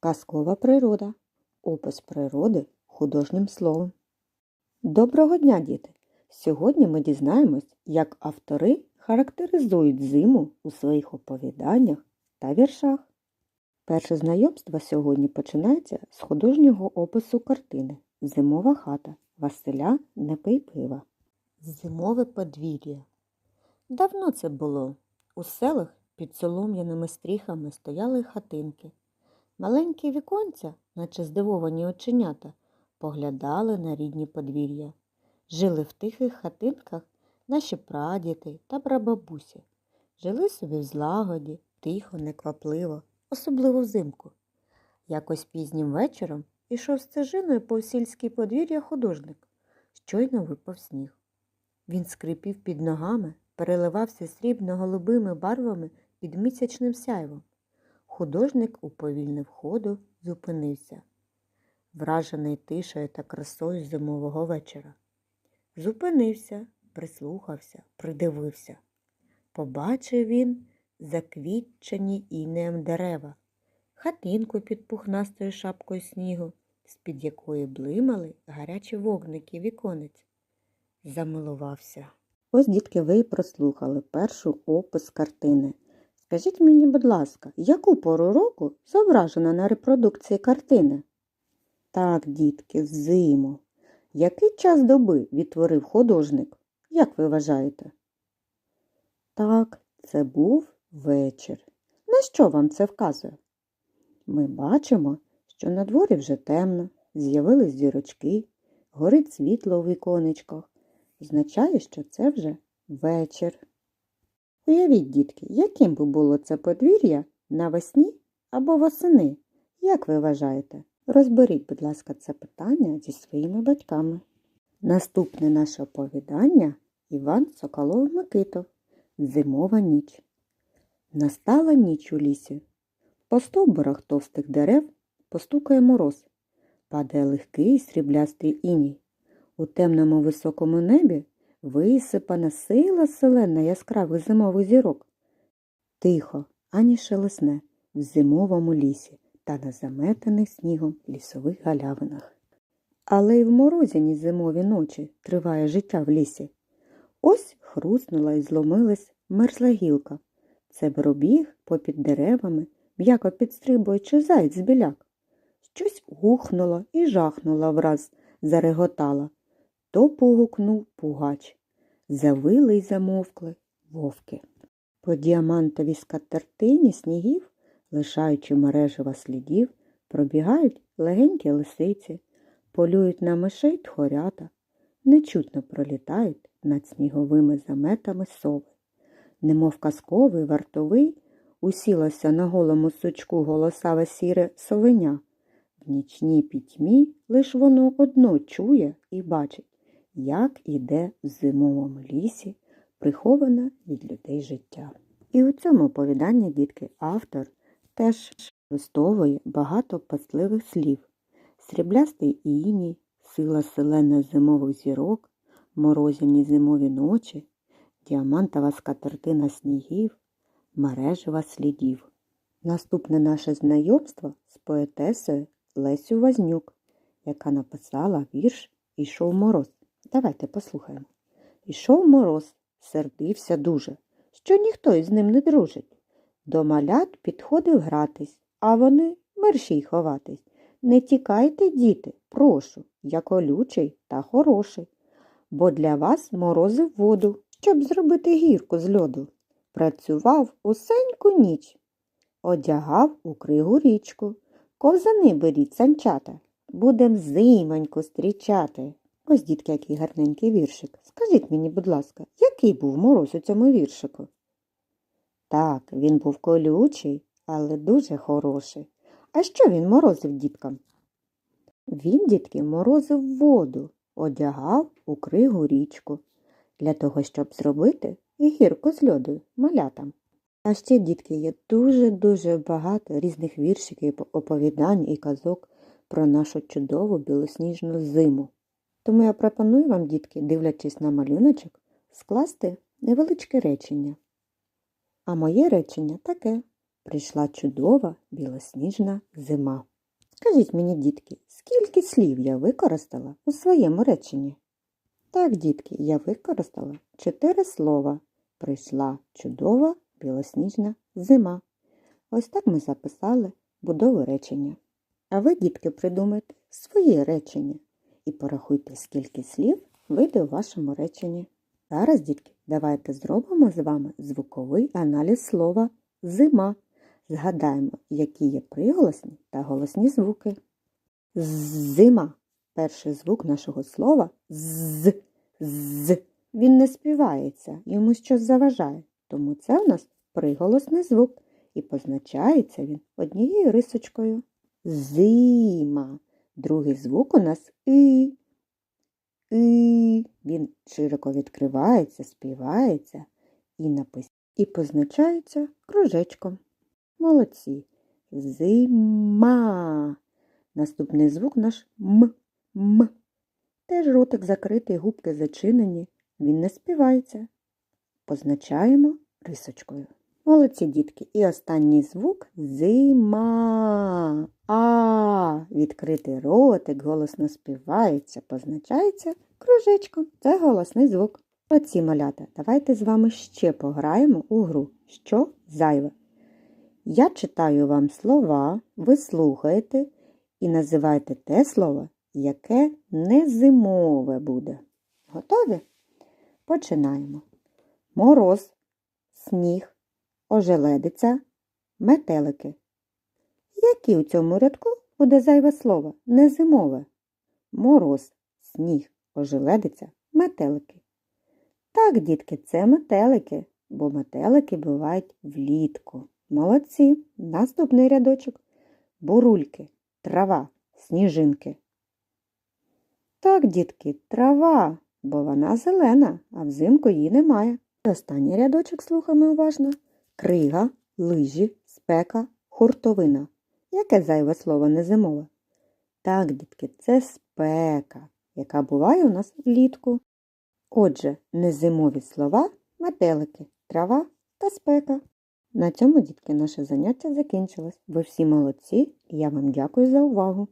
Казкова природа. Опис природи художнім словом. Доброго дня, діти! Сьогодні ми дізнаємось, як автори характеризують зиму у своїх оповіданнях та віршах. Перше знайомство сьогодні починається з художнього опису картини Зимова хата Василя Непийпива. Зимове подвір'я. Давно це було. У селах під солом'яними стріхами стояли хатинки. Маленькі віконця, наче здивовані оченята, поглядали на рідні подвір'я. Жили в тихих хатинках наші прадіди та прабабусі. Жили собі в злагоді, тихо, неквапливо, особливо взимку. Якось пізнім вечором ішов стежиною по сільській подвір'я художник. Щойно випав сніг. Він скрипів під ногами, переливався срібно-голубими барвами під місячним сяйвом. Художник уповільнив ходу, зупинився, вражений тишею та красою зимового вечора. Зупинився, прислухався, придивився. Побачив він заквітчені інеєм дерева, хатинку під пухнастою шапкою снігу, з-під якої блимали гарячі вогники віконець. Замилувався. Ось, дітки, ви і прослухали першу опис картини. Скажіть мені, будь ласка, яку пору року зображена на репродукції картини? Так, дітки, зиму. Який час доби відтворив художник? Як ви вважаєте? Так, це був вечір. На що вам це вказує? Ми бачимо, що на дворі вже темно, з'явились зірочки, горить світло у віконечках. Означає, що це вже вечір. Уявіть, дітки, яким би було це подвір'я навесні або восени? Як ви вважаєте? Розберіть, будь ласка, це питання зі своїми батьками. Наступне наше оповідання Іван Соколов Микитов. Зимова ніч. Настала ніч у лісі. По стовбурах товстих дерев постукає мороз. Падає легкий сріблястий іній. У темному високому небі висипана сила селена яскравих зимових зірок. Тихо, ані шелесне в зимовому лісі та на заметаних снігом лісових галявинах. Але й в морозяні зимові ночі триває життя в лісі. Ось хруснула і зломилась мерзла гілка. Це бробіг попід деревами, м'яко підстрибуючи зайць біляк. Щось гухнуло і жахнуло враз, зареготала. То погукнув пугач. Завили й замовкли вовки. По діамантовій скатертині снігів, лишаючи мережева слідів, пробігають легенькі лисиці, полюють на мишей тхорята, нечутно пролітають над сніговими заметами сови. Немов казковий вартовий, усілося на голому сучку голосаве сіре совеня. В нічній пітьмі лиш воно одно чує і бачить, як іде в зимовому лісі приховане від людей життя. І у цьому оповіданні, дітки, автор теж використовує багато пасливих слів. Сріблястий іній, сила селена зимових зірок, морозяні зимові ночі, діамантова скатертина снігів, мережева слідів. Наступне наше знайомство з поетесою Лесю Вознюк, яка написала вірш Ішов мороз. Давайте послухаємо. Ішов мороз, сердився дуже, що ніхто із ним не дружить. До малят підходив гратись, а вони мерщій ховатись. Не тікайте, діти, прошу, я колючий та хороший, бо для вас морозив воду, щоб зробити гірку з льоду. Працював усеньку ніч, одягав у кригу річку, ковзани беріть санчата, будем зимоньку стрічати. Ось, дітки, який гарненький віршик. Скажіть мені, будь ласка, який був мороз у цьому віршику? Так, він був колючий, але дуже хороший. А що він морозив діткам? Він, дітки, морозив воду, одягав у кригу річку, для того, щоб зробити гірку з льоду малятам. А ще, дітки, є дуже-дуже багато різних віршиків, оповідань і казок про нашу чудову білосніжну зиму. Тому я пропоную вам, дітки, дивлячись на малюночок, скласти невеличке речення. А моє речення таке. прийшла чудова білосніжна зима. Скажіть мені, дітки, скільки слів я використала у своєму реченні? Так, дітки, я використала чотири слова. Прийшла чудова білосніжна зима. Ось так ми записали будову речення. А ви, дітки, придумайте своє речення і порахуйте, скільки слів вийде у вашому реченні. Зараз, дітки, давайте зробимо з вами звуковий аналіз слова зима. Згадаємо, які є приголосні та голосні звуки. Зима. Перший звук нашого слова з. З. Він не співається, йому щось заважає. Тому це у нас приголосний звук і позначається він однією рисочкою. Зима. Другий звук у нас і. І. Він широко відкривається, співається і напис... і позначається кружечком. Молодці. Зима. Наступний звук наш м. М. Теж ротик закритий, губки зачинені. Він не співається. Позначаємо рисочкою. Молодці дітки. І останній звук зима. А. Відкритий ротик, голосно співається, позначається кружечком. Це голосний звук. Оці малята, давайте з вами ще пограємо у гру. Що зайве? Я читаю вам слова, ви слухаєте і називаєте те слово, яке не зимове буде. Готові? Починаємо. Мороз, сніг, ожеледиця, метелики. Які у цьому рядку буде зайве слово? Не зимове. Мороз, сніг, ожеледиця, метелики. Так, дітки, це метелики, бо метелики бувають влітку. Молодці. Наступний рядочок. Бурульки, трава, сніжинки. Так, дітки, трава, бо вона зелена, а взимку її немає. Останній рядочок слухаємо уважно. Крига, лижі, спека, хуртовина. Яке зайве слово незимове? Так, дітки, це спека, яка буває у нас влітку. Отже, незимові слова метелики, трава та спека. На цьому, дітки, наше заняття закінчилось. Ви всі молодці, і я вам дякую за увагу.